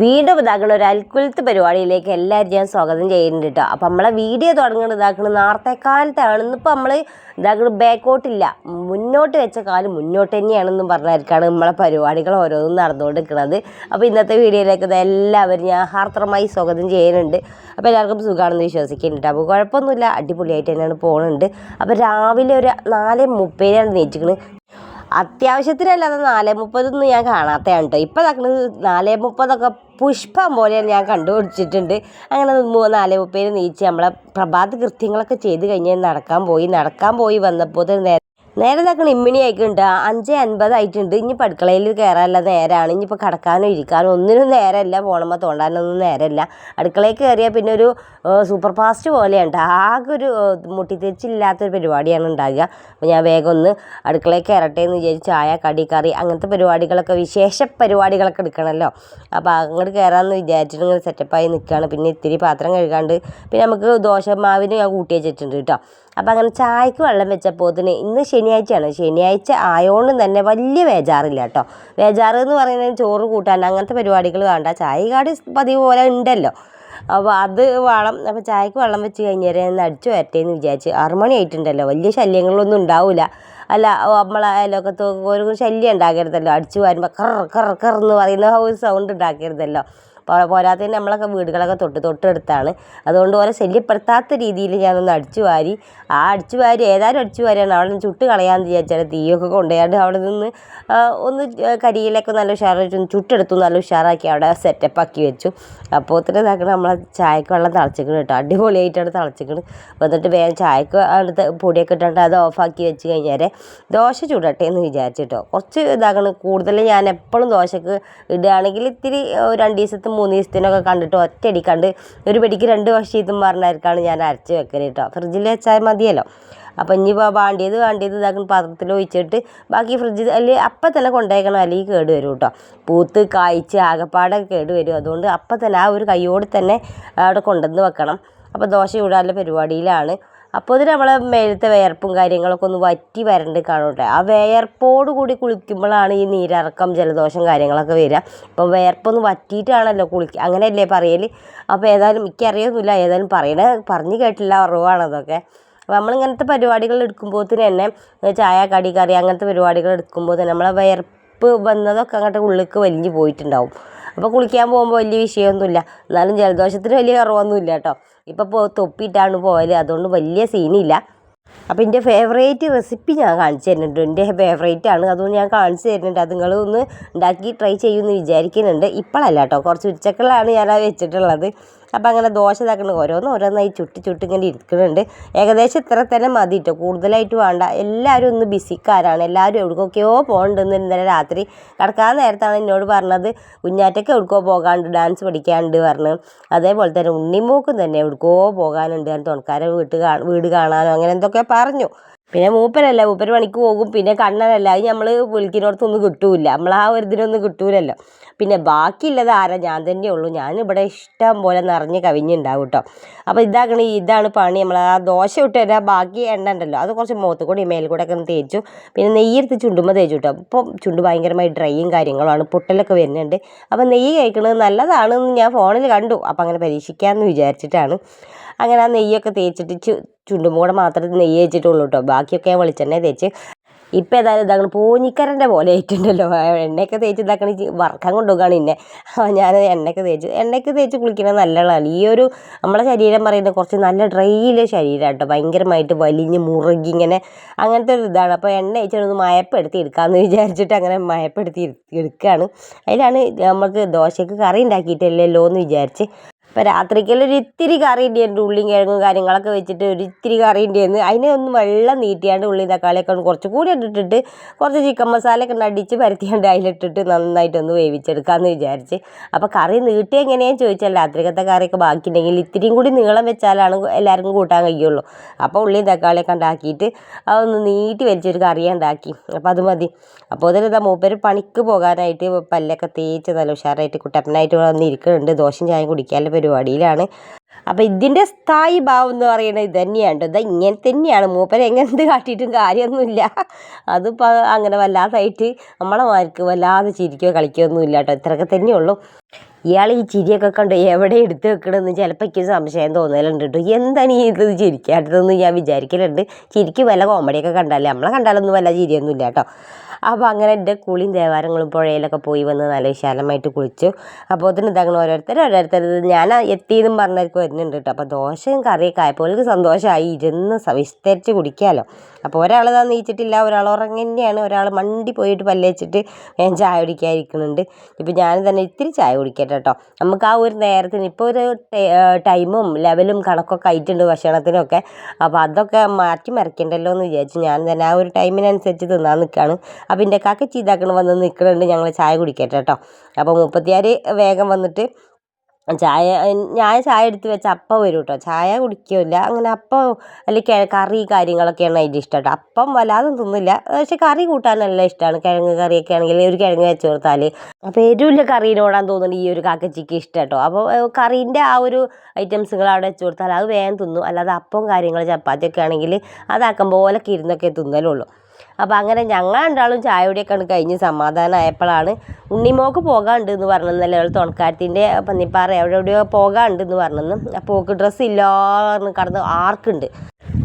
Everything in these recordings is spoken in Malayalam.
വീണ്ടും ഇതാക്കണ ഒരു അൽക്കുലത്ത് പരിപാടിയിലേക്ക് എല്ലാവരും ഞാൻ സ്വാഗതം ചെയ്യുന്നുണ്ട് കേട്ടോ. അപ്പം നമ്മളെ വീഡിയോ തുടങ്ങുന്നത് ഇതാക്കുന്നത് നാർത്തെ കാലത്താണ്. ഇന്നിപ്പോൾ നമ്മൾ ഇതാക്കണ ബാക്കോട്ടില്ല മുന്നോട്ട് വെച്ച കാലം മുന്നോട്ട് തന്നെയാണെന്നും പറഞ്ഞായിരിക്കാണ് നമ്മളെ പരിപാടികൾ ഓരോന്നും നടന്നുകൊണ്ടിരിക്കുന്നത് അപ്പോൾ ഇന്നത്തെ വീഡിയോയിലേക്ക് എല്ലാവരും ഞാൻ ഹാർദ്രമായി സ്വാഗതം ചെയ്യുന്നുണ്ട്. അപ്പോൾ എല്ലാവർക്കും സുഖമാണെന്ന് വിശ്വസിക്കുന്നുണ്ട്. അപ്പോൾ കുഴപ്പമൊന്നുമില്ല. അടിപൊളിയായിട്ട് തന്നെയാണ് പോകുന്നുണ്ട് അപ്പോൾ രാവിലെ ഒരു നാല് മുപ്പതിനാണ് നീച്ചിക്കണ്. അത്യാവശ്യത്തിനല്ലാതെ നാല് മുപ്പതൊന്നും ഞാൻ കാണാത്തതാണ് കേട്ടോ ഇപ്പം നടക്കുന്നത് നാല് മുപ്പതൊക്കെ പുഷ്പം പോലെ ഞാൻ കണ്ടുപിടിച്ചിട്ടുണ്ട്. അങ്ങനെ നാല് മുപ്പതിന് നീച്ച് നമ്മളെ പ്രഭാത കൃത്യങ്ങളൊക്കെ ചെയ്ത് കഴിഞ്ഞ് നടക്കാൻ പോയി. നടക്കാൻ പോയി വന്നപ്പോൾ നേരെ നേരെ നോക്കണം ഇമ്മിണി ആയിക്കുണ്ട് അഞ്ച് അൻപത് ആയിട്ടുണ്ട്. ഇനി അടുക്കളയിൽ കയറാനുള്ള നേരമാണ് ഇനിയിപ്പോൾ കിടക്കാനോ ഇരിക്കാനോ ഒന്നിനും നേരമല്ല. പോണമ്മ തോണ്ടാനൊന്നും നേരമല്ല. അടുക്കളയിൽ കയറിയാൽ പിന്നെ ഒരു സൂപ്പർ ഫാസ്റ്റ് പോലെയുണ്ട്. ആകെ ഒരു മുട്ടിത്തെച്ചില്ലാത്തൊരു പരിപാടിയാണ് ഉണ്ടാകുക അപ്പോൾ ഞാൻ വേഗം ഒന്ന് അടുക്കളയിൽ കയറട്ടെ എന്ന് വിചാരിച്ച് ചായ കടി കറി അങ്ങനത്തെ പരിപാടികളൊക്കെ വിശേഷ പരിപാടികളൊക്കെ എടുക്കണമല്ലോ അപ്പോൾ അങ്ങോട്ട് കയറാമെന്ന് വിചാരിച്ചിട്ട് ഇങ്ങനെ സെറ്റപ്പായി നിൽക്കുകയാണ് പിന്നെ ഇത്തിരി പാത്രം കഴുകാണ്ട് പിന്നെ നമുക്ക് ദോശമാവിന് ഞാൻ കൂട്ടി വെച്ചിട്ടുണ്ട് കേട്ടോ. അപ്പോൾ അങ്ങനെ ചായക്ക് വെള്ളം വെച്ചപ്പോത്തിന് ഇന്ന് ശനിയാഴ്ചയാണ്. ശനിയാഴ്ച ആയതുകൊണ്ട് തന്നെ വലിയ വേജാറില്ല കേട്ടോ. വേജാറ് എന്ന് പറയുന്നത് ചോറ് കൂട്ടാൻ അങ്ങനത്തെ പരിപാടികൾ വേണ്ട. ചായ കാടി പതിവ് പോലെ ഉണ്ടല്ലോ. അപ്പോൾ അത് വേണം. അപ്പോൾ ചായക്ക് വെള്ളം വെച്ച് കഴിഞ്ഞാൽ ഒന്ന് അടിച്ചു വരട്ടേന്ന് വിചാരിച്ച് ആറ് മണി ആയിട്ടുണ്ടല്ലോ. വലിയ ശല്യങ്ങളൊന്നും ഉണ്ടാവില്ല അല്ല നമ്മളെ അയലോക്കത്ത് ഒരു ശല്യം ഉണ്ടാക്കരുതല്ലോ അടിച്ചു വരുമ്പോൾ കറ കറ കറന്ന് പറയുന്ന ഒരു സൗണ്ട് ഉണ്ടാക്കരുതല്ലോ. പോ- പോരാത്തതിന് നമ്മളൊക്കെ വീടുകളൊക്കെ തൊട്ട് തൊട്ടടുത്താണ്. അതുകൊണ്ട് ഓരെ ശല്യപ്പെടുത്താത്ത രീതിയിൽ ഞാനൊന്ന് അടിച്ചു വാരി ആ അടിച്ചു വാരി ഏതായാലും അടിച്ചു വാരിയാണ്. അവിടെ നിന്ന് ചുട്ട് കളയാമെന്ന് വിചാരിച്ചാൽ തീയൊക്കെ കൊണ്ടുപോയാണ്ട് അവിടെ നിന്ന് ഒന്ന് കരിയിലൊക്കെ നല്ല ഉഷാറായിട്ട് ഒന്ന് ചുട്ടെടുത്തു നല്ല ഉഷാറാക്കി അവിടെ സെറ്റപ്പ് ആക്കി വെച്ചു. അപ്പോൾ ഒത്തിരി ഇതാക്കണം നമ്മളെ ചായക്ക് വെള്ളം തിളച്ചിക്കണം കേട്ടോ. അടിപൊളിയായിട്ടാണ് തിളച്ചിക്കണം. വന്നിട്ട് വേഗം ചായക്ക് അടുത്ത് പൊടിയൊക്കെ ഇട്ടിട്ട് അത് ഓഫാക്കി വെച്ച് കഴിഞ്ഞാൽ ദോശ ചൂടട്ടെ എന്ന് വിചാരിച്ചിട്ടോ കുറച്ച് ഇതാക്കണം കൂടുതൽ ഞാൻ എപ്പോഴും ദോശക്ക് ഇടുകയാണെങ്കിൽ ഇത്തിരി രണ്ട് ദിവസത്തും മൂന്ന് ദിവസത്തിനൊക്കെ കണ്ടിട്ട് ഒറ്റയടി കണ്ട് ഒരു പിടിക്ക് രണ്ട് ഇതും പറഞ്ഞായിരിക്കാണ് ഞാൻ അരച്ച് വെക്കൽ കേട്ടോ. ഫ്രിഡ്ജിൽ വെച്ചാൽ മതിയല്ലോ. അപ്പം ഇനിയിപ്പോൾ വേണ്ടിയത് വേണ്ടിയത് ഇതാക്കുന്ന പാത്രത്തിൽ ഒഴിച്ചിട്ട് ബാക്കി ഫ്രിഡ്ജിൽ അല്ലെങ്കിൽ അപ്പം തന്നെ കൊണ്ടുപോയിക്കണം അല്ലെങ്കിൽ കേട് വരും കേട്ടോ. പൂത്ത് കായ്ച്ച് ആകപ്പാടെ കേട് വരും. അതുകൊണ്ട് അപ്പം തന്നെ ആ ഒരു കൈയോട് തന്നെ അവിടെ കൊണ്ടുവന്ന് വെക്കണം. അപ്പോൾ ദോശ ചൂടാനുള്ള പരിപാടിയിലാണ്. അപ്പോൾ ഇത് നമ്മളെ മേലത്തെ വിയർപ്പും കാര്യങ്ങളൊക്കെ ഒന്ന് വറ്റി വരണ്ട് കാണൂട്ടെ ആ വിയർപ്പോട് കൂടി കുളിക്കുമ്പോഴാണ് ഈ നീരിറക്കം ജലദോഷം കാര്യങ്ങളൊക്കെ വരിക. അപ്പോൾ വിയർപ്പൊന്ന് വറ്റിയിട്ടാണല്ലോ കുളിക്കുക അങ്ങനെയല്ലേ പറയൽ അപ്പോൾ ഏതായാലും എനിക്കറിയൊന്നുമില്ല ഏതായാലും പറയണ പറഞ്ഞു കേട്ടില്ല അറിവാണ് അതൊക്കെ. അപ്പോൾ നമ്മളിങ്ങനത്തെ പരിപാടികൾ എടുക്കുമ്പോൾ തന്നെ ചായ കടി കറി അങ്ങനത്തെ പരിപാടികൾ എടുക്കുമ്പോൾ തന്നെ നമ്മളെ വിയർപ്പ് വന്നതൊക്കെ അങ്ങോട്ട് ഉള്ളിലേക്ക് വലിഞ്ഞ് പോയിട്ടുണ്ടാവും. അപ്പോൾ കുളിക്കാൻ പോകുമ്പോൾ വലിയ വിഷയമൊന്നുമില്ല. എന്നാലും ജലദോഷത്തിന് വലിയ കുറവൊന്നുമില്ല കേട്ടോ. ഇപ്പോൾ പോ തൊപ്പിയിട്ടാണ് പോയത് അതുകൊണ്ട് വലിയ സീനില്ല അപ്പോൾ എന്റെ ഫേവറേറ്റ് റെസിപ്പി ഞാൻ കാണിച്ചു തരുന്നുണ്ട്. എന്റെ ഫേവറേറ്റ് ആണ്. അതുകൊണ്ട് ഞാൻ കാണിച്ചു തരുന്നുണ്ട്. അത് നിങ്ങൾ ഒന്ന് ഉണ്ടാക്കി ട്രൈ ചെയ്യുമെന്ന് വിചാരിക്കുന്നുണ്ട്. ഇപ്പോഴല്ല കേട്ടോ. കുറച്ച് ഉച്ചക്കളാണ് ഞാൻ അത് വെച്ചിട്ടുള്ളത്. അപ്പോൾ അങ്ങനെ ദോശ ഇതാക്കുന്നത് ഓരോന്ന് ഓരോന്നായി ചുട്ടി ചുട്ടി ഇങ്ങനെ ഇരിക്കുന്നുണ്ട് ഏകദേശം ഇത്ര തന്നെ മതി കേട്ടോ കൂടുതലായിട്ട് വേണ്ട. എല്ലാവരും ഒന്ന് ബിസിക്കാരാണ്. എല്ലാവരും എവിടേക്കൊക്കെയോ പോകണ്ടെന്ന് ഇന്നലെ രാത്രി കിടക്കാൻ നേരത്താണ് എന്നോട് പറഞ്ഞത്. കുഞ്ഞാറ്റൊക്കെ എവിടേക്കോ പോകാണ്ട് ഡാൻസ് പഠിക്കാണ്ട് പറഞ്ഞു. അതേപോലെ തന്നെ ഉണ്ണിമൂക്കും തന്നെ എവിടേക്കോ പോകാനുണ്ട് തുണക്കാരെ വീട്ട് വീട് കാണാനോ അങ്ങനെ എന്തൊക്കെ പറഞ്ഞു. പിന്നെ മൂപ്പരല്ല മൂപ്പര് പണിക്ക് പോകും. പിന്നെ കണ്ണനല്ല. അത് നമ്മൾ വിളിക്കുന്നിടത്തൊന്നും കിട്ടൂല. നമ്മൾ ആ ഒരു ഇതിനൊന്നും കിട്ടൂലല്ലോ. പിന്നെ ബാക്കിയുള്ളത് ആരാ? ഞാൻ തന്നെ ഉള്ളൂ. ഞാനിവിടെ ഇഷ്ടം പോലെ നിറഞ്ഞ് കവിഞ്ഞുണ്ടാവും കേട്ടോ അപ്പോൾ ഇതാക്കണ ഇതാണ് പണി. നമ്മൾ ആ ദോശ ഇട്ട് തരാം ബാക്കി എണ്ണ ഉണ്ടല്ലോ. അത് കുറച്ച് മുഖത്ത് കൂടി മേൽ കൂടെ ഒക്കെ ഒന്ന് തേച്ചു. പിന്നെ നെയ്യെടുത്ത് ചുണ്ടുമ്പോൾ തേച്ചു കേട്ടോ ഇപ്പം ചുണ്ട് ഭയങ്കരമായി ഡ്രൈയും കാര്യങ്ങളുമാണ്. പൊട്ടലൊക്കെ വരുന്നുണ്ട്. അപ്പോൾ നെയ്യ് കഴിക്കുന്നത് നല്ലതാണെന്ന് ഞാൻ ഫോണിൽ കണ്ടു. അപ്പോൾ അങ്ങനെ പരീക്ഷിക്കാമെന്ന് വിചാരിച്ചിട്ടാണ്. അങ്ങനെ ആ നെയ്യൊക്കെ തേച്ചിട്ട് ചു ചുണ്ടുമ്പോടെ മാത്രമേ നെയ്യ് തേച്ചിട്ടുള്ളൂ കേട്ടോ ബാക്കിയൊക്കെ വെളിച്ചെണ്ണ തേച്ച് ഇപ്പം ഏതായാലും ഇതാക്കണം പൂഞ്ഞിക്കരന്റെ പോലെ ആയിട്ടുണ്ടല്ലോ. എണ്ണയൊക്കെ തേച്ച് ഇതാക്കണ വറക്കാൻ കൊണ്ടുപോകാണ് എന്നെ ഞാൻ എണ്ണയൊക്കെ തേച്ച് എണ്ണയൊക്കെ തേച്ച് കുളിക്കുന്നത് നല്ലതാണ്. ഈ ഒരു നമ്മളെ ശരീരം പറയുന്നത് കുറച്ച് നല്ല ഡ്രൈയിലെ ശരീരം കേട്ടോ ഭയങ്കരമായിട്ട് വലിഞ്ഞ് മുറുകി ഇങ്ങനെ അങ്ങനത്തെ ഒരു ഇതാണ്. അപ്പോൾ എണ്ണ തേച്ചൊന്ന് മയപ്പെടുത്തി എടുക്കാമെന്ന് വിചാരിച്ചിട്ട് അങ്ങനെ മയപ്പെടുത്തി എടുക്കുകയാണ് അതിലാണ് നമുക്ക് ദോശയ്ക്ക് കറി ഉണ്ടാക്കിയിട്ടില്ലല്ലോ എന്ന് വിചാരിച്ച് അപ്പോൾ രാത്രിക്കെല്ലാം ഒരു ഇത്തിരി കറി ഉണ്ടായിരുന്നു ഉള്ളിയും കിഴങ്ങും കാര്യങ്ങളൊക്കെ വെച്ചിട്ട് ഒരു ഇത്തിരി കറി ഉണ്ടായിരുന്നു അതിനെ ഒന്ന് വെള്ളം നീട്ടിയാണ്ട് ഉള്ളി തക്കാളിയൊക്കെ ഒന്ന് കുറച്ച് കൂടി ഇട്ടിട്ട് കുറച്ച് ചിക്കൻ മസാലയൊക്കെ ഒന്ന് അടിച്ച് പരത്തിയാണ്ട് അതിലിട്ടിട്ട് നന്നായിട്ടൊന്ന് വേവിച്ചെടുക്കാമെന്ന് വിചാരിച്ച്. അപ്പോൾ കറി നീട്ടി എങ്ങനെയാണെന്ന് ചോദിച്ചാൽ രാത്രിക്കത്തെ കറിയൊക്കെ ബാക്കിയുണ്ടെങ്കിൽ ഇത്തിരിയും കൂടി നീളം വെച്ചാലാണ് എല്ലാവർക്കും കൂട്ടാൻ കഴിയുള്ളൂ. അപ്പോൾ ഉള്ളിയും തക്കാളിയൊക്കെ ഉണ്ടാക്കിയിട്ട് അതൊന്ന് നീട്ടി വലിച്ചൊരു കറി ഉണ്ടാക്കി. അപ്പോൾ അത് മതി. അപ്പോൾ അതിൽ ഇതാ മൂപ്പര് പണിക്ക് പോകാനായിട്ട് പല്ലൊക്കെ തേച്ച് നല്ല ഉഷാറായിട്ട് കുട്ടപ്പനായിട്ട് വന്നിരിക്കുന്നുണ്ട് ദോശം ദോശയും ചായയും കുടിക്കാനുള്ള പരിപാടിയിലാണ്. അപ്പോൾ ഇതിന്റെ സ്ഥായി ഭാവം എന്ന് പറയുന്നത് ഇത് തന്നെയാണ് ഇത് ഇങ്ങനെ തന്നെയാണ്. മൂപ്പരെ എങ്ങനെ കാട്ടിയിട്ടും കാര്യമൊന്നുമില്ല. അതിപ്പോൾ അങ്ങനെ വല്ലാതായിട്ട് നമ്മളെ മാർക്ക് വല്ലാതെ ചിരിക്കുകയോ കളിക്കുകയോ ഒന്നും ഇല്ല കേട്ടോ ഇത്രയൊക്കെ തന്നെയുള്ളൂ. ഇയാൾ ഈ ചിരിയൊക്കെ കണ്ട് എവിടെ എടുത്ത് വെക്കണമെന്ന് ചിലപ്പോൾ എനിക്ക് സംശയം തോന്നലുണ്ട് കേട്ടോ എന്താണ് ഈ ഇത് ചിരിക്കാത്തതെന്ന് ഞാൻ വിചാരിക്കലുണ്ട്. ചിരിക്ക് വല്ല കോമഡിയൊക്കെ കണ്ടാലേ. നമ്മളെ കണ്ടാലൊന്നും വല്ല ചിരിയൊന്നുമില്ല കേട്ടോ അപ്പോൾ അങ്ങനെ എന്റെ കുളിയും ദേവാരങ്ങളും പുഴയിലൊക്കെ പോയി വന്ന് നല്ല വിശാലമായിട്ട് കുളിച്ചു. അപ്പോൾ അതിന് ഇതാകണം ഓരോരുത്തർ ഓരോരുത്തർ ഞാൻ എത്തിയതും പറഞ്ഞവർക്ക് വരുന്നുണ്ട് കേട്ടോ. അപ്പോൾ ദോശയും കറിയൊക്കെ ആയപ്പോൾ അവർക്ക് സന്തോഷമായി. ഇരുന്ന് വിസ്തരിച്ച് കുടിക്കാമല്ലോ അപ്പോൾ ഒരാൾ ഇതാ നീച്ചിട്ടില്ല ഒരാൾ ഉറങ്ങന്നെയാണ് ഒരാൾ മണ്ടി പോയിട്ട് പല്ലേച്ചിട്ട് ഞാൻ ചായ കുടിക്കാതിരിക്കുന്നുണ്ട് ഇപ്പോൾ ഞാൻ തന്നെ ഇത്തിരി ചായ കുടിക്കട്ടെ കേട്ടോ. നമുക്ക് ആ ഒരു നേരത്തിന് ഇപ്പോൾ ഒരു ടൈമും ലെവലും കണക്കൊക്കെ ആയിട്ടുണ്ട് ഭക്ഷണത്തിനൊക്കെ. അപ്പോൾ അതൊക്കെ മാറ്റി മറിക്കണ്ടല്ലോ എന്ന് വിചാരിച്ചു ഞാൻ തന്നെ ആ ഒരു ടൈമിനനുസരിച്ച് തിന്നാൻ നിൽക്കുകയാണ് അപ്പോൾ എന്റെ കാക്ക ചീതാക്കൾ വന്ന് നിൽക്കുന്നുണ്ട് ഞങ്ങൾ ചായ കുടിക്കട്ടെ കേട്ടോ. അപ്പോൾ മുപ്പത്തിയാറ് വേഗം വന്നിട്ട് ചായ ഞാൻ ചായ എടുത്ത് വെച്ച അപ്പം വരും കേട്ടോ. ചായ കുടിക്കില്ല. അങ്ങനെ അപ്പം അല്ലെങ്കിൽ കറി കാര്യങ്ങളൊക്കെയാണ് അതിന്റെ ഇഷ്ടം കേട്ടോ. അപ്പം വല്ലാതെ തിന്നില്ല. പക്ഷെ കറി കൂട്ടാൻ നല്ല ഇഷ്ടമാണ്. കിഴങ്ങ് കറിയൊക്കെ ആണെങ്കിൽ ഒരു കിഴങ്ങ് വെച്ച് കൊടുത്താൽ അപ്പോൾ എരിവില്ല നോടാൻ തോന്നുന്നു ഈ ഒരു കാക്കച്ചിക്ക് ഇഷ്ടം കേട്ടോ. അപ്പോൾ കറീന്റെ ആ ഒരു ഐറ്റംസുകൾ അവിടെ വെച്ച് കൊടുത്താൽ അത് വേഗം തിന്നും. അല്ലാതെ അപ്പം കാര്യങ്ങൾ ചപ്പാത്തിയൊക്കെ ആണെങ്കിൽ അതാക്കുമ്പോൾ പോലൊക്കെ ഇരുന്നൊക്കെ തിന്നലുള്ളൂ അപ്പോൾ അങ്ങനെ ഞങ്ങൾ രണ്ടാളും ചായ ആണ് കഴിഞ്ഞ് സമാധാനമായപ്പോഴാണ് ഉണ്ണിമോക്ക് പോകാണ്ട് എന്ന് പറഞ്ഞെന്നല്ലേ അവൾ തുണക്കാരത്തിന്റെ പന്നിപ്പാറ എവിടെ എവിടെയോ പോകാണ്ട് എന്ന് പറഞ്ഞെന്ന് അപ്പോൾ ഓക്ക് ഡ്രസ്സ് ഇല്ലാന്ന് കടന്ന് ആർക്കുണ്ട്.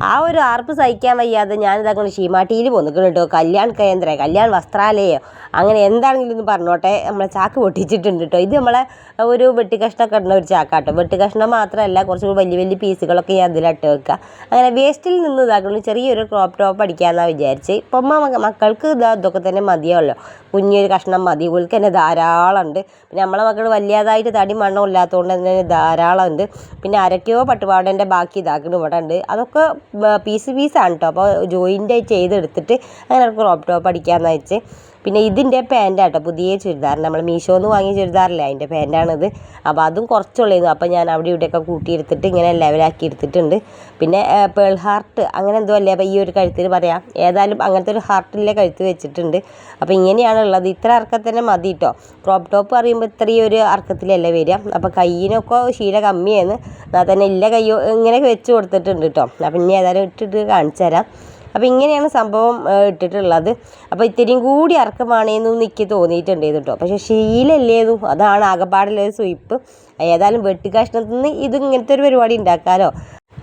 ആ ഒരു ആർപ്പ് സഹിക്കാൻ വയ്യാതെ ഞാനിതങ്ങനെ ഷീമാട്ടിയിൽ പോന്നിക്കണം കേട്ടോ കല്യാൺ കേന്ദ്ര കല്യാൺ വസ്ത്രാലയോ അങ്ങനെ എന്താണെങ്കിലും ഒന്ന് പറഞ്ഞോട്ടെ. നമ്മളെ ചാക്ക് പൊട്ടിച്ചിട്ടുണ്ട് കേട്ടോ. ഇത് നമ്മളെ ഒരു വെട്ടിക്കഷ്ണം ഇടുന്ന ഒരു ചാക്കാട്ടോ. വെട്ടിക്കഷ്ണം മാത്രമല്ല കുറച്ച് വലിയ വലിയ പീസുകളൊക്കെ ഞാൻ അതിലിട്ട് വെക്കുക. അങ്ങനെ വേസ്റ്റിൽ നിന്ന് ഇതാക്കണം ചെറിയൊരു ക്രോപ്പ് ടോപ്പ് അടിക്കാമെന്നാണ് വിചാരിച്ച്. ഇപ്പം മക്കൾക്ക് ഇതാ ഇതൊക്കെ തന്നെ മതിയല്ലോ കുഞ്ഞൊരു കഷ്ണം മതി. ഉൾക്ക് തന്നെ ധാരാളം ഉണ്ട് പിന്നെ നമ്മളെ മക്കൾ വലിയതായിട്ട് തടി മണ്ണം ഇല്ലാത്തതുകൊണ്ട് തന്നെ ധാരാളം ഉണ്ട് പിന്നെ അരക്കോ പട്ടുപാടേന്റെ ബാക്കി ഇതാക്കണം ഇവിടെ ഉണ്ട് അതൊക്കെ പീസ് പീസാണ് കേട്ടോ അപ്പോൾ ജോയിന്റ് ചെയ്തെടുത്തിട്ട് അങ്ങനെ ക്രോപ്പ് ടോപ്പ് അടിക്കാമെന്ന് വെച്ച്. പിന്നെ ഇതിന്റെ പാന്റാട്ടോ പുതിയ ചുരിദാർ. നമ്മൾ മീഷോന്ന് വാങ്ങിയ ചുരിദാറല്ലേ അതിന്റെ പാന്റാണിത്. അപ്പോൾ അതും കുറച്ചുള്ളായിരുന്നു. അപ്പോൾ ഞാൻ അവിടെ ഇവിടെയൊക്കെ കൂട്ടിയെടുത്തിട്ട് ഇങ്ങനെ ലെവലാക്കി എടുത്തിട്ടുണ്ട് പിന്നെ പേൾ ഹാർട്ട് അങ്ങനെ എന്തോ അല്ലേ? അപ്പോൾ ഈ ഒരു കഴുത്തിൽ പറയാം. ഏതായാലും അങ്ങനത്തെ ഒരു ഹാർട്ടിലെ കഴുത്ത് വെച്ചിട്ടുണ്ട്. അപ്പോൾ ഇങ്ങനെയാണ് ഉള്ളത് ഇത്ര അർക്കം തന്നെ മതി കേട്ടോ ക്രോപ്പ് ടോപ്പ് പറയുമ്പോൾ ഇത്രയും ഒരു അർക്കത്തിലല്ലേ വരിക. അപ്പോൾ കയ്യിനൊക്കെ ശീല കമ്മിയാണ്. എന്നാൽ തന്നെ ഇല്ല കയ്യോ ഇങ്ങനെയൊക്കെ വെച്ച് കൊടുത്തിട്ടുണ്ട് കേട്ടോ അപ്പം ഇനി ഏതായാലും ഇട്ടിട്ട് കാണിച്ചു തരാം. അപ്പോൾ ഇങ്ങനെയാണ് സംഭവം ഇട്ടിട്ടുള്ളത്. അപ്പോൾ ഇത്തിരിയും കൂടി ഇറക്കമാണേന്നും എനിക്ക് തോന്നിയിട്ടുണ്ട് കേട്ടോ പക്ഷേ ശീലല്ലേതു അതാണ് ആകപ്പാടുള്ള സ്വീപ്പ്. ഏതായാലും വെട്ടിക്കഷ്ണത്തിൽ നിന്ന് ഇത് ഇങ്ങനത്തെ ഒരു പരിപാടി ഉണ്ടാക്കാമല്ലോ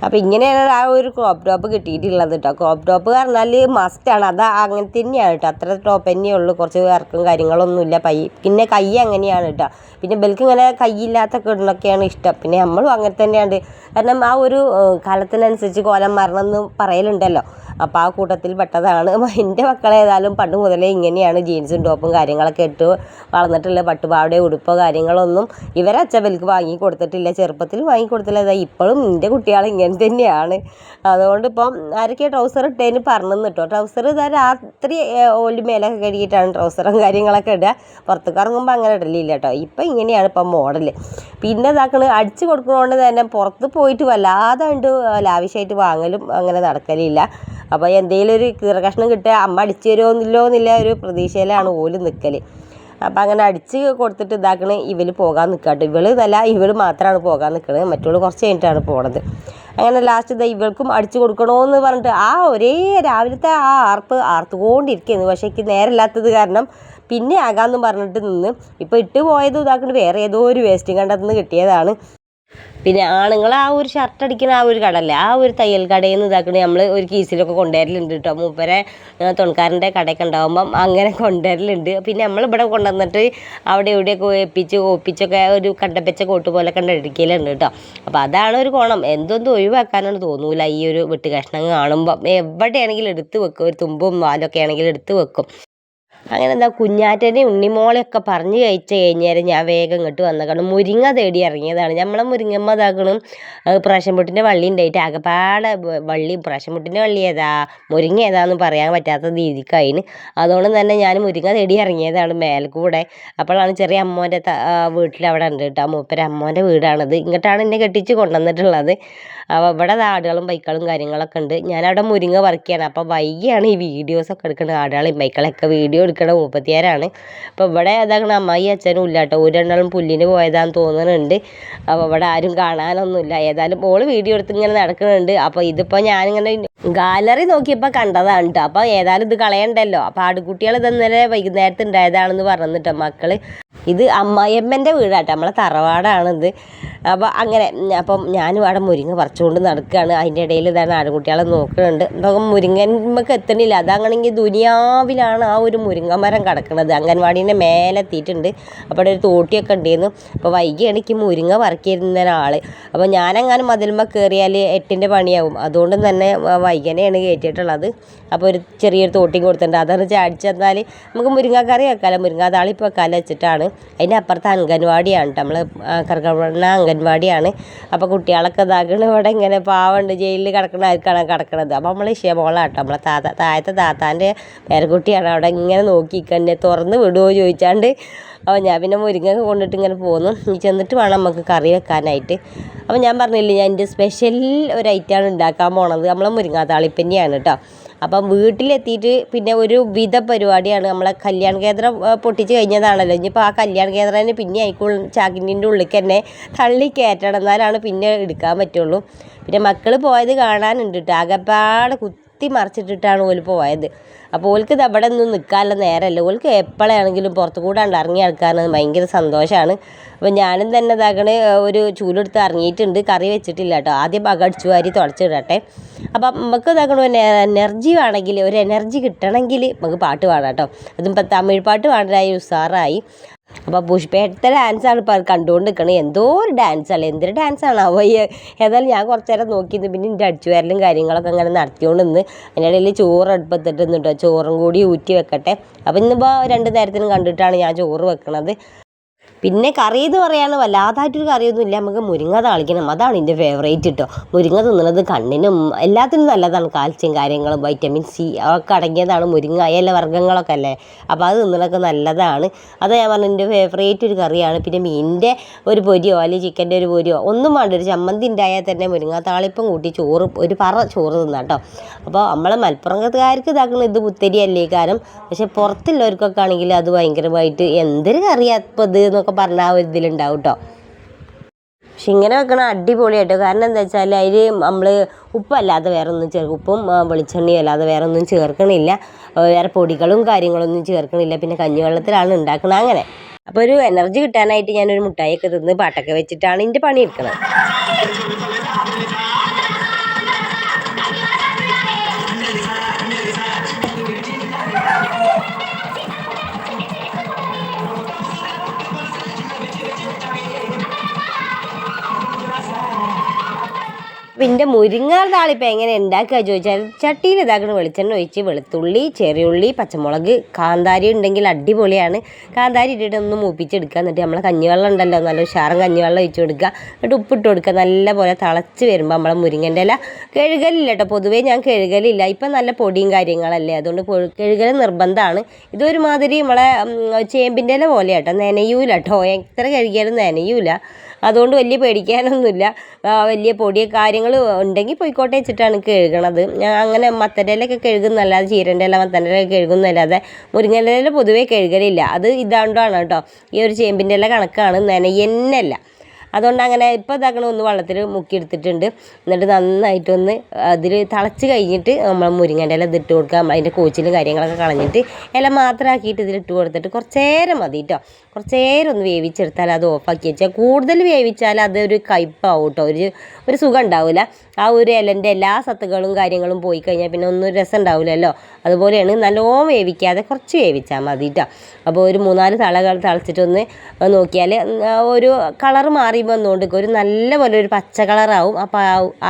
അപ്പോൾ ഇങ്ങനെയാണ് ആ ഒരു ക്രോപ്പ് ടോപ്പ് കിട്ടിയിട്ടുള്ളത് കേട്ടോ ക്രോപ്പ് ടോപ്പ് പറഞ്ഞാൽ മസ്റ്റാണ് അത് അങ്ങനെ തന്നെയാണ് കേട്ടോ അത്ര ടോപ്പ് തന്നെയേ ഉള്ളൂ. കുറച്ച് ഇറക്കും കാര്യങ്ങളൊന്നുമില്ല പൈ പിന്നെ കൈ അങ്ങനെയാണ് കേട്ടോ പിന്നെ ബൽക്ക് ഇങ്ങനെ കൈയില്ലാത്ത കിടണൊക്കെയാണ് ഇഷ്ടം. പിന്നെ നമ്മളും അങ്ങനെ തന്നെയാണ്. കാരണം ആ ഒരു കാലത്തിനനുസരിച്ച് കോലം മരണം എന്ന് പറയലുണ്ടല്ലോ. അപ്പോൾ ആ കൂട്ടത്തിൽ പെട്ടതാണ് എന്റെ മക്കളേതായാലും പണ്ട് മുതലേ ഇങ്ങനെയാണ് ജീൻസും ടോപ്പും കാര്യങ്ങളൊക്കെ ഇട്ട് വളർന്നിട്ടുള്ള പട്ടുപാവടെ ഉടുപ്പോ കാര്യങ്ങളൊന്നും ഇവരെ അച്ഛവൽക്ക് വാങ്ങി കൊടുത്തിട്ടില്ല. ചെറുപ്പത്തിൽ വാങ്ങി കൊടുത്തില്ല. ഇപ്പോഴും എന്റെ കുട്ടികൾ ഇങ്ങനെ തന്നെയാണ്. അതുകൊണ്ട് ഇപ്പം ആരൊക്കെ ട്രൗസർ ഇട്ടതിന് പറഞ്ഞു കേട്ടോ. ട്രൗസർ ഇതാ രാത്രി ഓൽ മേലൊക്കെ കഴുകിയിട്ടാണ് ട്രൗസറും കാര്യങ്ങളൊക്കെ ഇടുക പുറത്തേക്ക് ഇറങ്ങുമ്പോൾ അങ്ങനെ ഇടലില്ല കേട്ടോ. ഇപ്പം ഇങ്ങനെയാണ് ഇപ്പം മോഡൽ പിന്നെ ഇതാക്കണ് അടിച്ച് കൊടുക്കുന്നതുകൊണ്ട് തന്നെ പുറത്ത് പോയിട്ട് വല്ലാതെ ഉണ്ട് ലാവിഷായിട്ട് വാങ്ങലും അങ്ങനെ നടക്കലില്ല. അപ്പോൾ എന്തെങ്കിലും ഒരു കീറകഷ്ണം കിട്ടുക അമ്മ അടിച്ചു തരുമോന്നില്ലോ എന്നില്ല ഒരു പ്രതീക്ഷയിലാണ് ഓൽ നിൽക്കൽ അപ്പം അങ്ങനെ അടിച്ച് കൊടുത്തിട്ട് ഇതാക്കണ ഇവർ പോകാൻ നിൽക്കാട്ടോ ഇവൾ നല്ല ഇവൾ മാത്രമാണ് പോകാൻ നിൽക്കുന്നത് മറ്റുള്ള കുറച്ച് കഴിഞ്ഞിട്ടാണ് പോണത്. അങ്ങനെ ലാസ്റ്റ് ഇതാ ഇവൾക്കും അടിച്ചു കൊടുക്കണമെന്ന് പറഞ്ഞിട്ട് ആ ഒരേ രാവിലത്തെ ആ ആർപ്പ് ആർത്തുകൊണ്ടിരിക്കുന്നു. പക്ഷേ എനിക്ക് നേരമില്ലാത്തത് കാരണം പിന്നെ ആകാമെന്ന് പറഞ്ഞിട്ട് നിന്ന് ഇപ്പോൾ ഇട്ട് പോയത് ഇതാക്കുന്നത് വേറെ ഏതോ ഒരു വേസ്റ്റിംഗ് കണ്ടത്തുനിന്ന് കിട്ടിയതാണ്. പിന്നെ ആണുങ്ങൾ ആ ഒരു ഷർട്ട് അടിക്കുന്ന ആ ഒരു കടല്ലേ ആ ഒരു തയ്യൽ കടയിൽ നിന്ന് ഇതാക്കണ നമ്മൾ ഒരു കീസിലൊക്കെ കൊണ്ടുവരലുണ്ട് കേട്ടോ മൂപ്പരെ തുണക്കാരന്റെ കടയൊക്കെ ഉണ്ടാകുമ്പം അങ്ങനെ കൊണ്ടുവരലുണ്ട്. പിന്നെ നമ്മളിവിടെ കൊണ്ടുവന്നിട്ട് അവിടെ ഇവിടെയൊക്കെ ഒപ്പിച്ച് ഒപ്പിച്ചൊക്കെ ഒരു കണ്ടപ്പച്ച കോട്ട് പോലെ കണ്ട് അടിക്കലുണ്ട് കേട്ടോ അപ്പോൾ അതാണ് ഒരു കോണം. എന്തൊന്നും ഒഴിവാക്കാനാണ് തോന്നൂല ഈ ഒരു വെട്ട് കഷ്ണം കാണുമ്പം. എവിടെയാണെങ്കിലും എടുത്ത് വെക്കും. ഒരു തുമ്പും വാലൊക്കെ ആണെങ്കിലും എടുത്ത് വെക്കും. അങ്ങനെ എന്താ കുഞ്ഞാറ്റനെയും ഉണ്ണിമോളെയൊക്കെ പറഞ്ഞു കഴിച്ച് കഴിഞ്ഞേരം ഞാൻ വേഗം ഇങ്ങോട്ട് വന്നേക്കണം. മുരിങ്ങ തേടി ഇറങ്ങിയതാണ്. നമ്മളെ മുരിങ്ങമ്മ ഇതാക്കണം. പ്രാശം പൊട്ടിന്റെ വള്ളി ഉണ്ടായിട്ട് ആകെപ്പാടെ വള്ളി പ്രാശം പൊട്ടിന്റെ വള്ളി ഏതാ മുരിങ്ങ ഏതാന്ന് പറയാൻ പറ്റാത്ത രീതിക്കായിന്. അതുകൊണ്ട് തന്നെ ഞാൻ മുരിങ്ങ തേടി ഇറങ്ങിയതാണ് മേൽക്കൂടെ. അപ്പോഴാണ് ചെറിയ അമ്മോന്റെ വീട്ടിൽ അവിടെ ഉണ്ട് കേട്ടോ മൂപ്പര അമ്മോന്റെ വീടാണത്. ഇങ്ങോട്ടാണ് എന്നെ കെട്ടിച്ച് കൊണ്ടുവന്നിട്ടുള്ളത്. അപ്പോൾ ഇവിടെ ആടുകളും ബൈക്കുകളും കാര്യങ്ങളൊക്കെ ഉണ്ട് ഞാനവിടെ മുരിങ്ങ പറിക്കുകയാണ് അപ്പോൾ വൈകിയാണ് ഈ വീഡിയോസൊക്കെ എടുക്കുന്നത് ആടുകളും ബൈക്കുകളൊക്കെ വീഡിയോ എടുക്കണ മുപ്പത്തിയാരാണ്. അപ്പോൾ ഇവിടെ അതങ്ങനെ അമ്മായി അച്ഛനും ഇല്ല കേട്ടോ. ഒരു രണ്ടാളും പുല്ലിന് പോയതാന്ന് തോന്നുന്നുണ്ട് അപ്പോൾ ഇവിടെ ആരും കാണാനൊന്നുമില്ല. ഏതായാലും ഓൾ വീഡിയോ എടുത്ത് ഇങ്ങനെ നടക്കുന്നുണ്ട് അപ്പോൾ ഇതിപ്പോൾ ഞാനിങ്ങനെ ഗാലറി നോക്കിയപ്പോൾ കണ്ടതാണ് കേട്ടോ. അപ്പോൾ ഏതായാലും ഇത് കളയണ്ടല്ലോ. അപ്പോൾ ആടുകുട്ടികൾ ഇത് ഇന്നലെ വൈകുന്നേരത്ത് ഉണ്ടായതാണെന്ന് പറഞ്ഞിട്ടോ മക്കൾ ഇത് അമ്മായിയമ്മന്റെ വീടാട്ടോ നമ്മളെ തറവാടാണിത് അപ്പോൾ അങ്ങനെ അപ്പം ഞാനും അവിടെ മുരിങ്ങ പറിച്ചുകൊണ്ട് നടക്കുകയാണ്. അതിന്റെ ഇടയിൽ ഇതാണ് ആടുകുട്ടികളെ നോക്കുന്നുണ്ട്. അപ്പം മുരിങ്ങന്മക്ക് എത്തണില്ല. അതാണെങ്കിൽ ദുനിയാവിലാണ് ആ ഒരു മുരിങ്ങ മരം കിടക്കുന്നത് അംഗൻവാടീന്റെ മേലെത്തിയിട്ടുണ്ട് അപ്പോൾ ഒരു തോട്ടിയൊക്കെ ഉണ്ടായിരുന്നു അപ്പോൾ വൈകിയാണ് എനിക്ക് മുരിങ്ങ പറിക്കിരുന്ന ഒരാൾ അപ്പോൾ ഞാനെങ്ങാനും മതിലുമ്പോൾ കയറിയാൽ എട്ടിന്റെ പണിയാവും. അതുകൊണ്ട് തന്നെ വൈകനെയാണ് കയറ്റിയിട്ടുള്ളത്. അപ്പോൾ ഒരു ചെറിയൊരു തോട്ടിയും കൊടുത്തിട്ടുണ്ട്. അതൊന്ന് ചാടിച്ചെന്നാൽ നമുക്ക് മുരിങ്ങാക്കറി വെക്കാമല്ലോ മുരിങ്ങ താളിപ്പ് വെക്കാമല്ലോ വെച്ചിട്ടാണ്. അതിന്റെ അപ്പുറത്ത് അംഗൻവാടിയാണ് നമ്മൾ കറക്കവണ്ണ അംഗൻവാടിയാണ്. അപ്പോൾ കുട്ടികളൊക്കെ ഇതാക്കണ ഇവിടെ ഇങ്ങനെ പാവണ്ട് ജയിലിൽ കിടക്കണ ആർക്കാണ് കിടക്കണത്. അപ്പോൾ നമ്മൾ ഇഷയമോളാട്ടോ നമ്മളെ താത്ത താഴത്തെ താത്താന്റെ പേരക്കുട്ടിയാണ്. അവിടെ ഇങ്ങനെ നോക്കിക്കന്നെ തുറന്ന് വിടുമോ ചോദിച്ചാണ്ട്. അപ്പോൾ ഞാൻ പിന്നെ മുരിങ്ങ കൊണ്ടിട്ട് ഇങ്ങനെ പോന്നു. ഇനി ചെന്നിട്ട് വേണം നമുക്ക് കറി വെക്കാനായിട്ട്. അപ്പോൾ ഞാൻ പറഞ്ഞില്ലേ ഞാൻ എന്റെ സ്പെഷ്യൽ ഒരു ഐറ്റമാണ് ഉണ്ടാക്കാൻ പോണത്. നമ്മളെ മുരിങ്ങാ താളിപ്പന്നെയാണ് കേട്ടോ അപ്പം വീട്ടിലെത്തിയിട്ട് പിന്നെ ഒരു വിധ പരിപാടിയാണ് നമ്മളെ കല്യാണ കേന്ദ്രം പൊട്ടിച്ച് കഴിഞ്ഞതാണല്ലോ. ഇനിയിപ്പോൾ ആ കല്യാണ കേന്ദ്രം പിന്നെ ആയിക്കോൾ ചാക്കിന്റെ ഉള്ളിലേക്ക് തന്നെ തള്ളി കയറ്റണം എന്നാലാണ് പിന്നെ എടുക്കാൻ പറ്റുള്ളൂ. പിന്നെ മക്കൾ പോയത് കാണാനുണ്ട് കേട്ടോ ആകെപ്പാടെ കുത്തി മറിച്ചിട്ടിട്ടാണ് ഓൽ പോയത്. അപ്പോൾ ഓൽക്ക് ഇത് അവിടെ ഒന്നും നിൽക്കാനുള്ള നേരമല്ല ഓൽക്ക് എപ്പോഴാണെങ്കിലും പുറത്ത് കൂടാണ്ട് ഇറങ്ങി നടക്കാൻ ഭയങ്കര സന്തോഷമാണ് അപ്പോൾ ഞാനും തന്നെ ഇതാക്കണ ഒരു ചൂലെടുത്ത് ഇറങ്ങിയിട്ടുണ്ട്. കറി വെച്ചിട്ടില്ല കേട്ടോ. ആദ്യം പക അടിച്ചു വാരി തുടച്ചിടട്ടെ. അപ്പം നമുക്ക് ഇതാക്കണ എനർജി വേണമെങ്കിൽ ഒരു എനർജി കിട്ടണമെങ്കിൽ നമുക്ക് പാട്ട് പാടാം കേട്ടോ. അതിപ്പോൾ തമിഴ് പാട്ട് പാടാനായി ഉഷാറായി അപ്പോൾ പുഷ്പേട്ടത്തെ ഡാൻസാണ് ഇപ്പോൾ കണ്ടുകൊണ്ട് നിൽക്കണത് എന്തോ ഒരു ഡാൻസാണ് എന്തൊരു ഡാൻസാണ് അവ ഏതായാലും ഞാൻ കുറച്ച് നേരം നോക്കിയിരുന്നു. പിന്നെ എന്റെ അടിച്ചു വരലും കാര്യങ്ങളൊക്കെ അങ്ങനെ നടത്തിക്കൊണ്ട് നിന്ന് അതിന്റെ ഇടയിൽ ചോറ് അടുപ്പത്തിട്ട് കേട്ടോ ചോറും കൂടി ഊറ്റി വെക്കട്ടെ. അപ്പോൾ ഇന്നിപ്പോൾ രണ്ട് നേരത്തിനും കണ്ടിട്ടാണ് ഞാൻ ചോറ് വെക്കണത്. പിന്നെ കറി എന്ന് പറയാൻ വല്ലാതായിട്ടൊരു കറിയൊന്നും ഇല്ല. നമുക്ക് മുരിങ്ങ താളിക്കണം. അതാണ് എന്റെ ഫേവറേറ്റ് കേട്ടോ മുരിങ്ങ തിന്നുന്നത് കണ്ണിനും എല്ലാത്തിനും നല്ലതാണ്. കാൽസ്യം കാര്യങ്ങളും വൈറ്റമിൻ സി ഒക്കെ അടങ്ങിയതാണ് മുരിങ്ങ ഇല വർഗങ്ങളൊക്കെ അല്ലേ? അപ്പോൾ അത് തിന്നണൊക്കെ നല്ലതാണ്. അത് ഞാൻ പറഞ്ഞ എന്റെ ഫേവറേറ്റ് ഒരു കറിയാണ്. പിന്നെ മീനിന്റെ ഒരു പൊരിയോ അല്ലെങ്കിൽ ചിക്കന്റെ ഒരു പൊരിയോ ഒന്നും വേണ്ട. ഒരു ചമ്മന്തി ഉണ്ടായാൽ തന്നെ മുരിങ്ങ താളിപ്പം കൂട്ടി ചോറ് ഒരു പറ ചോറ് തിന്നാം കേട്ടോ. അപ്പോൾ നമ്മൾ മലപ്പുറംകാർക്ക് ഇതാക്കുന്നത് ഇത് പുത്തരി അല്ലേ കാരണം പക്ഷേ പുറത്തുള്ളവർക്കൊക്കെ ആണെങ്കിൽ അത് ഭയങ്കരമായിട്ട് എന്തൊരു കറിയാ ഇപ്പോൾ ഇത് എന്നൊക്കെ പറഞ്ഞാൽ ആ ഒരു ഇതിലുണ്ടാവും കേട്ടോ പക്ഷെ ഇങ്ങനെ വെക്കണം അടിപൊളിയായിട്ടോ. കാരണം എന്താ വെച്ചാൽ അതിൽ നമ്മൾ ഉപ്പല്ലാതെ വേറെ ഒന്നും ചേർക്കും ഉപ്പും വെളിച്ചെണ്ണയും അല്ലാതെ വേറെ ഒന്നും ചേർക്കണില്ല വേറെ പൊടികളും കാര്യങ്ങളൊന്നും ചേർക്കണില്ല. പിന്നെ കഞ്ഞിവെള്ളത്തിലാണ് ഉണ്ടാക്കുന്നത് അങ്ങനെ. അപ്പോൾ ഒരു എനർജി കിട്ടാനായിട്ട് ഞാനൊരു മുട്ടായിയൊക്കെ തിന്ന് പാട്ടൊക്കെ വെച്ചിട്ടാണ് എന്റെ പണി പിന്നെ മുരിങ്ങ താളിപ്പം എങ്ങനെ ഉണ്ടാക്കുക ചോദിച്ചാൽ ചട്ടിയിൽ ഇതാക്കണ വെളിച്ചെണ്ണ ഒഴിച്ച് വെളുത്തുള്ളി ചെറിയുള്ളി പച്ചമുളക് കാന്താരി ഉണ്ടെങ്കിൽ അടിപൊളിയാണ്. കാന്താരി ഇട്ടിട്ട് ഒന്ന് മൂപ്പിച്ചെടുക്കുക. എന്നിട്ട് നമ്മളെ കഞ്ഞിവെള്ളം ഉണ്ടല്ലോ നല്ല ഉഷാറും കഞ്ഞിവെള്ളം ഒഴിച്ച് കൊടുക്കുക. എന്നിട്ട് ഉപ്പിട്ട് കൊടുക്കുക. നല്ല പോലെ തിളച്ച് വരുമ്പോൾ നമ്മളെ മുരിങ്ങന്റെ ഇല. കഴുകലില്ല കേട്ടോ. പൊതുവേ ഞാൻ കഴുകലില്ല. ഇപ്പം നല്ല പൊടിയും കാര്യങ്ങളല്ലേ. അതുകൊണ്ട് കഴുകൽ നിർബന്ധമാണ്. ഇതൊരുമാതിരി നമ്മളെ ചേമ്പിന്റെ ഇല പോലെ കേട്ടോ. നനയൂല കേട്ടോ. എത്ര കഴുകിയാലും നനയൂല. അതുകൊണ്ട് വലിയ പേടിക്കാനൊന്നുമില്ല. വലിയ പൊടിയ കാര്യങ്ങൾ ഉണ്ടെങ്കിൽ പോയിക്കോട്ടെ വെച്ചിട്ടാണ് കഴുകണത്. ഞാൻ അങ്ങനെ മത്തന്റെ ഇലയൊക്കെ കഴുകുന്നല്ലാതെ ചീരന്റെ ഇല മത്തന്റെ ഇല കഴുകുന്നല്ലാതെ മുരിങ്ങന്റെ ഇല പൊതുവേ കഴുകലില്ല. അത് ഇതാണ്ടാണ് കേട്ടോ. ഈ ഒരു ചേമ്പിന്റെ ഇല കണക്കാണ് നനയന്നല്ല. അതുകൊണ്ട് അങ്ങനെ ഇപ്പോൾ ഇതാക്കണ ഒന്ന് വെള്ളത്തിൽ മുക്കി എടുത്തിട്ടുണ്ട് എന്നിട്ട് നന്നായിട്ടൊന്ന് അതിൽ തിളച്ച് കഴിഞ്ഞിട്ട് നമ്മൾ മുരിങ്ങന്റെ ഇല ഇതിട്ട് കൊടുക്കുക. അതിന്റെ കോച്ചിലും കാര്യങ്ങളൊക്കെ കളഞ്ഞിട്ട് ഇല മാത്രമാക്കിയിട്ട് ഇതിലിട്ട് കൊടുത്തിട്ട് കുറച്ചേരം മതി കേട്ടോ കുറച്ചേരം ഒന്ന് വേവിച്ചെടുത്താൽ അത് ഓഫാക്കി വെച്ചാൽ കൂടുതൽ വേവിച്ചാൽ അതൊരു കയ്പാവും കേട്ടോ ഒരു ഒരു സുഖം ഉണ്ടാവില്ല ആ ഒരു ഇലന്റെ എല്ലാ സത്തുകളും കാര്യങ്ങളും പോയി കഴിഞ്ഞാൽ പിന്നെ ഒന്നും രസം ഉണ്ടാവില്ലല്ലോ അതുപോലെയാണ് നല്ലോണം വേവിക്കാതെ കുറച്ച് വേവിച്ചാൽ മതി കേട്ടോ അപ്പോൾ ഒരു മൂന്നാൽ തളകൾ തളച്ചിട്ടൊന്ന് നോക്കിയാൽ ഒരു കളർ മാറി വന്നുകൊണ്ട് ഒരു നല്ല പോലെ ഒരു പച്ച കളറാവും. അപ്പോൾ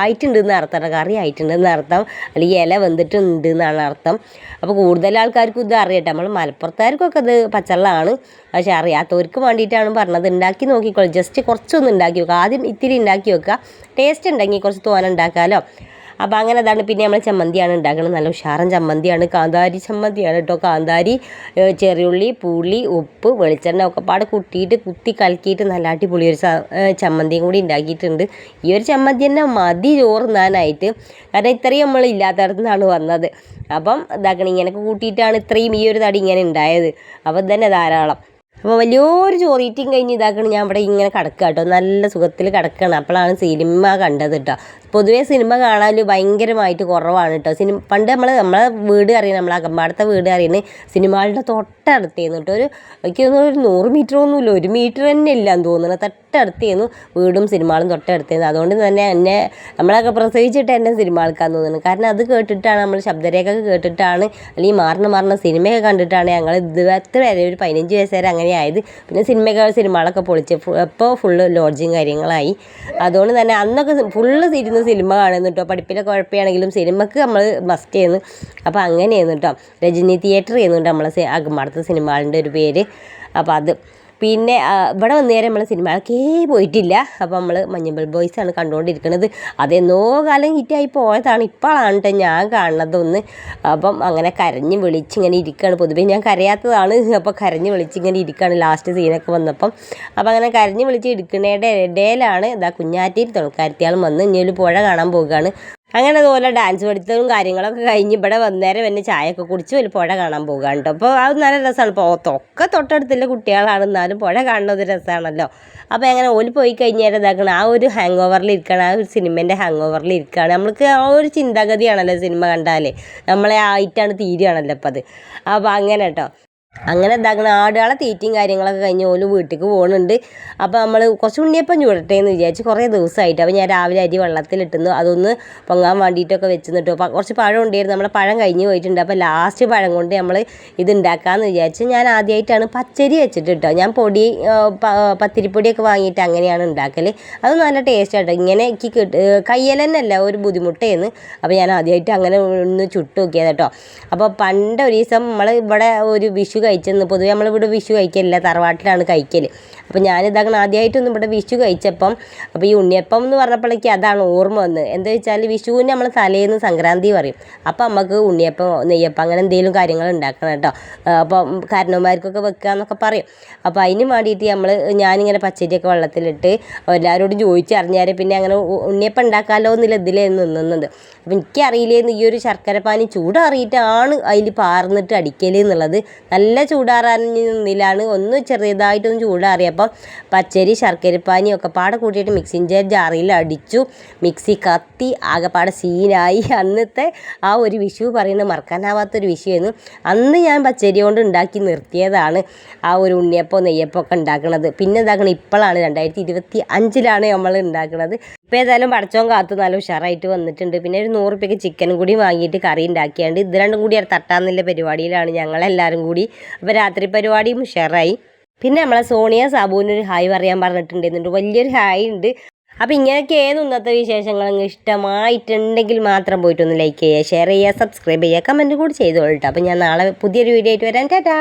ആയിട്ടുണ്ട് എന്ന് അർത്ഥം. കറി ആയിട്ടുണ്ട് എന്ന് അർത്ഥം അല്ലെങ്കിൽ ഇല വെന്തിട്ടുണ്ട് എന്നാണ് അർത്ഥം. അപ്പോൾ കൂടുതൽ ആൾക്കാർക്കും ഇത് അറിയട്ടെ. നമ്മൾ മലപ്പുറത്തുകാർക്കൊക്കെ ഇത് പച്ചവെള്ളമാണ്. പക്ഷേ അറിയാത്തവർക്ക് വേണ്ടിയിട്ടാണ് പറഞ്ഞത്. ഉണ്ടാക്കി നോക്കിക്കോളൂ. ജസ്റ്റ് കുറച്ചൊന്ന് ഉണ്ടാക്കി വെക്കുക ആദ്യം ഇത്തിരി ഉണ്ടാക്കി വെക്കുക ടേസ്റ്റ് ഉണ്ടെങ്കിൽ കുറച്ച് തോന ഉണ്ടാക്കാമല്ലോ അപ്പോൾ അങ്ങനെ അതാണ് പിന്നെ നമ്മൾ ചമ്മന്തിയാണ് ഉണ്ടാക്കുന്നത് നല്ല ഉഷാറൻ ചമ്മന്തിയാണ്. കാന്താരി ചമ്മന്തിയാണ് കേട്ടോ. കാന്താരി ചെറിയുള്ളി പുളി ഉപ്പ് വെളിച്ചെണ്ണ ഒക്കെ പാടെ കുട്ടിയിട്ട് കുത്തി കലക്കിയിട്ട് നല്ല അടിപൊളി ഒരു ചമ്മന്തിയും കൂടി ഉണ്ടാക്കിയിട്ടുണ്ട്. ഈ ഒരു ചമ്മന്തി തന്നെ മതി ചോറുന്നാനായിട്ട്. കാരണം ഇത്രയും നമ്മൾ ഇല്ലാത്തടത്തു നിന്നാണ് വന്നത്. അപ്പം ഇതാക്കണം ഇങ്ങനെയൊക്കെ കൂട്ടിയിട്ടാണ് ഇത്രയും ഈ ഒരു തടി ഇങ്ങനെ ഉണ്ടായത്. അപ്പം തന്നെ ധാരാളം. അപ്പോൾ വലിയൊരു ചോറീറ്റും കഴിഞ്ഞ് ഇതാക്കണം ഞാൻ ഇവിടെ ഇങ്ങനെ കിടക്കുക കേട്ടോ. നല്ല സുഖത്തിൽ കിടക്കണം. അപ്പോഴാണ് സിനിമ കണ്ടത് കേട്ടോ. പൊതുവേ സിനിമ കാണാൻ ഭയങ്കരമായിട്ട് കുറവാണ് കേട്ടോ സിനിമ പണ്ട് നമ്മൾ നമ്മളെ വീട് അറിയുന്നത് നമ്മളെ അകമ്പാടത്തെ വീട് അറിയുന്നത് സിനിമകളുടെ തൊട്ടടുത്തേന്ന് കേട്ടോ ഒരു എനിക്ക് തോന്നുന്നു ഒരു നൂറ് മീറ്റർ ഒന്നുമില്ല ഒരു മീറ്റർ തന്നെ ഇല്ല എന്ന് തോന്നുന്നത് തൊട്ടടുത്തേന്നു വീടും സിനിമകളും തൊട്ടടുത്തേന്ന്. അതുകൊണ്ട് തന്നെ എന്നെ നമ്മളൊക്കെ പ്രസവിച്ചിട്ട് എന്നെ സിനിമ ആൾക്കാൻ തോന്നുന്നു. കാരണം അത് കേട്ടിട്ടാണ് നമ്മൾ ശബ്ദരേഖ കേട്ടിട്ടാണ് അല്ലെങ്കിൽ മാറിന് മാറിന സിനിമയൊക്കെ കണ്ടിട്ടാണ് ഞങ്ങൾ ഇതുവരെ വരെ ഒരു പതിനഞ്ച് വയസ്സ് വരെ അങ്ങനെ ആയത്. പിന്നെ സിനിമയൊക്കെ സിനിമകളൊക്കെ പൊളിച്ച് ഇപ്പോൾ ഫുള്ള് ലോഡ്ജിങ് കാര്യങ്ങളായി. അതുകൊണ്ട് തന്നെ അന്നൊക്കെ ഫുള്ള് ഇരുന്ന് സിനിമ കാണുന്നു കേട്ടോ പഠിപ്പിലെ കുഴപ്പമാണെങ്കിലും സിനിമക്ക് നമ്മൾ മസ്റ്റ് ചെയ്യുന്നു അപ്പോൾ അങ്ങനെയായിരുന്നു കേട്ടോ രജനി തിയേറ്റർ ചെയ്യുന്നുണ്ട് നമ്മളെ അകമ്പാടത്തെ സിനിമകളുടെ ഒരു പേര്. അപ്പോൾ അത് പിന്നെ ഇവിടെ വന്നു നേരം നമ്മൾ സിനിമകൾക്കേ പോയിട്ടില്ല. അപ്പോൾ നമ്മൾ മഞ്ഞമ്പൽ ബോയ്സ് ആണ് കണ്ടുകൊണ്ടിരിക്കുന്നത് അതെന്നോ കാലം ഹിറ്റായി പോയതാണ്. ഇപ്പോഴാണ് കേട്ടോ ഞാൻ കാണുന്നതൊന്ന് അപ്പം അങ്ങനെ കരഞ്ഞ് വിളിച്ചിങ്ങനെ ഇരിക്കുകയാണ് പൊതുവേ ഞാൻ കരയാത്തതാണ്. അപ്പോൾ കരഞ്ഞ് വിളിച്ചിങ്ങനെ ഇരിക്കുകയാണ് ലാസ്റ്റ് സീനൊക്കെ വന്നപ്പം. അപ്പോൾ അങ്ങനെ കരഞ്ഞ് വിളിച്ച് ഇരിക്കുന്നതിന്റെ ഇടയിലാണ് ഇതാ കുഞ്ഞാറ്റിയിൽ തുണക്കാരത്തിയാളും വന്ന് ഇനി ഒരു പുഴ കാണാൻ പോകുകയാണ് അങ്ങനെ അതുപോലെ ഡാൻസ് പഠിത്തവും കാര്യങ്ങളൊക്കെ കഴിഞ്ഞ് ഇവിടെ വന്നേരം എന്നെ ചായയൊക്കെ കുടിച്ച് ഒരു പുഴ കാണാൻ പോകുകയാണ് കേട്ടോ അപ്പോൾ അത് നല്ല രസമാണ്. ഇപ്പോൾ ഒക്കെ തൊട്ടടുത്തുള്ള കുട്ടികളാണ്. എന്നാലും പുഴ കാണുന്നത് രസമാണല്ലോ അപ്പോൾ അങ്ങനെ ഓൽ പോയി കഴിഞ്ഞാൽ ഇതാക്കണം. ആ ഒരു ഹാങ് ഓവറിൽ ഇരിക്കണം ആ ഒരു സിനിമേന്റെ ഹാങ് ഓവറിൽ ഇരിക്കുകയാണ് നമ്മൾക്ക് ആ ഒരു ചിന്താഗതിയാണല്ലോ സിനിമ കണ്ടാൽ നമ്മളെ ആയിട്ടാണ് തീരുകയാണല്ലോ അപ്പോൾ അത് അപ്പോൾ അങ്ങനെ കേട്ടോ അങ്ങനെ എന്താക്കണം ആടുകളെ തീറ്റയും കാര്യങ്ങളൊക്കെ കഴിഞ്ഞ് ഓൽ വീട്ടിലേക്ക് പോകുന്നുണ്ട് അപ്പോൾ നമ്മൾ കുറച്ച് ഉണ്ണിയപ്പം ചൂടട്ടെ എന്ന് വിചാരിച്ച് കുറേ ദിവസമായിട്ട് അപ്പോൾ ഞാൻ രാവിലെ അരി വെള്ളത്തിലിട്ടുന്നു അതൊന്ന് പൊങ്ങാൻ വേണ്ടിയിട്ടൊക്കെ വെച്ച് നിട്ടു അപ്പോൾ കുറച്ച് പഴം ഉണ്ടായിരുന്നു നമ്മളെ പഴം കഴിഞ്ഞ് പോയിട്ടുണ്ട്. അപ്പോൾ ലാസ്റ്റ് പഴം കൊണ്ട് നമ്മൾ ഇത് ഉണ്ടാക്കാമെന്ന് വിചാരിച്ച് ഞാൻ ആദ്യമായിട്ടാണ് പച്ചരി വെച്ചിട്ട് കേട്ടോ ഞാൻ പൊടി പത്തിരിപ്പൊടിയൊക്കെ വാങ്ങിയിട്ട് അങ്ങനെയാണ് ഉണ്ടാക്കൽ അത് നല്ല ടേസ്റ്റ് ആട്ടോ. ഇങ്ങനെ എനിക്ക് കിട്ട് കയ്യലെന്നല്ല ഒരു ബുദ്ധിമുട്ടേന്ന്. അപ്പോൾ ഞാൻ ആദ്യമായിട്ട് അങ്ങനെ ഒന്ന് ചുട്ട് നോക്കിയത് കേട്ടോ അപ്പോൾ പണ്ട് ഒരു ദിവസം നമ്മൾ ഇവിടെ ഒരു വിഷു കഴിച്ചെന്ന്. പൊതുവെ നമ്മളിവിടെ വിഷു കഴിക്കലില്ല. തറവാട്ടിലാണ് കഴിക്കൽ അപ്പോൾ ഞാനിതങ്ങനെ ആദ്യമായിട്ടൊന്നും ഇവിടെ വിഷു കഴിച്ചപ്പം അപ്പോൾ ഈ ഉണ്ണിയപ്പം എന്ന് പറഞ്ഞപ്പോഴേക്ക് അതാണ് ഓർമ്മ വന്ന് എന്താ വെച്ചാൽ വിഷുവിന് നമ്മൾ തലേന്ന് സംക്രാന്തി പറയും. അപ്പോൾ നമുക്ക് ഉണ്ണിയപ്പം നെയ്യപ്പം അങ്ങനെ എന്തെങ്കിലും കാര്യങ്ങൾ ഉണ്ടാക്കണം കേട്ടോ. അപ്പം കാരണവന്മാർക്കൊക്കെ വെക്കുക എന്നൊക്കെ പറയും. അപ്പോൾ അതിന് വേണ്ടിയിട്ട് നമ്മൾ ഞാനിങ്ങനെ പച്ചരിയൊക്കെ വെള്ളത്തിലിട്ട് എല്ലാവരോടും ചോദിച്ചറിഞ്ഞാൽ പിന്നെ അങ്ങനെ ഉണ്ണിയപ്പം ഉണ്ടാക്കാമല്ലോ എന്നില്ല ഇതിലേ നിന്നുന്നത് അപ്പം എനിക്കറിയില്ലേന്ന് ഈ ഒരു ശർക്കര പാനി ചൂടാറിയിട്ടാണ് അതിൽ പാർന്നിട്ട് അടിക്കൽ എന്നുള്ളത്. നല്ല നിന്നിലാണ് ഒന്ന് ചെറിയതായിട്ടൊന്ന് ചൂടാറിയപ്പം പച്ചരി ശർക്കരപ്പാനി ഒക്കെ പാടെ കൂട്ടിയിട്ട് മിക്സിന്റെ ജാറിൽ അടിച്ചു. മിക്സി കത്തി ആകെപ്പാടെ സീനായി അന്നത്തെ ആ ഒരു വിഷു പറയുന്നത് മറക്കാനാവാത്തൊരു വിഷുവായിരുന്നു അന്ന് ഞാൻ പച്ചരി കൊണ്ട് ഉണ്ടാക്കി നിർത്തിയതാണ് ആ ഒരു ഉണ്ണിയപ്പം നെയ്യപ്പം ഒക്കെ ഉണ്ടാക്കുന്നത് പിന്നെ എന്താക്കണം ഇപ്പോഴാണ് രണ്ടായിരത്തി ഇരുപത്തി അഞ്ചിലാണ് നമ്മൾ ഉണ്ടാക്കുന്നത് ഇപ്പോൾ ഏതായാലും പടച്ചോൻ കാത്തു നല്ല ഉഷാറായിട്ട് വന്നിട്ടുണ്ട്. പിന്നെ ഒരു നൂറ് രൂപയ്ക്ക് ചിക്കനും കൂടി വാങ്ങിയിട്ട് കറി ഉണ്ടാക്കിയാണ്ട് ഇത് രണ്ടും കൂടി തട്ടാന്നുള്ള പരിപാടിയിലാണ് ഞങ്ങളെല്ലാവരും കൂടി. അപ്പോൾ രാത്രി പരിപാടിയും ഉഷാറായി. പിന്നെ നമ്മളെ സോണിയ സാബുവിനൊരു ഹായ് പറയാൻ പറഞ്ഞിട്ടുണ്ടായിരുന്നു വലിയൊരു ഹായ് ഉണ്ട്. അപ്പോൾ ഇങ്ങനെയൊക്കെയാണ് ഇന്നത്തെ വിശേഷങ്ങൾ അങ്ങ് ഇഷ്ടമായിട്ടുണ്ടെങ്കിൽ മാത്രം പോയിട്ടൊന്ന് ലൈക്ക് ചെയ്യുക ഷെയർ ചെയ്യുക സബ്സ്ക്രൈബ് ചെയ്യുക കമന്റ് കൂടി ചെയ്തോളൂ കേട്ടോ അപ്പോൾ ഞാൻ നാളെ പുതിയൊരു വീഡിയോ ആയിട്ട് വരാൻ ടാറ്റാ.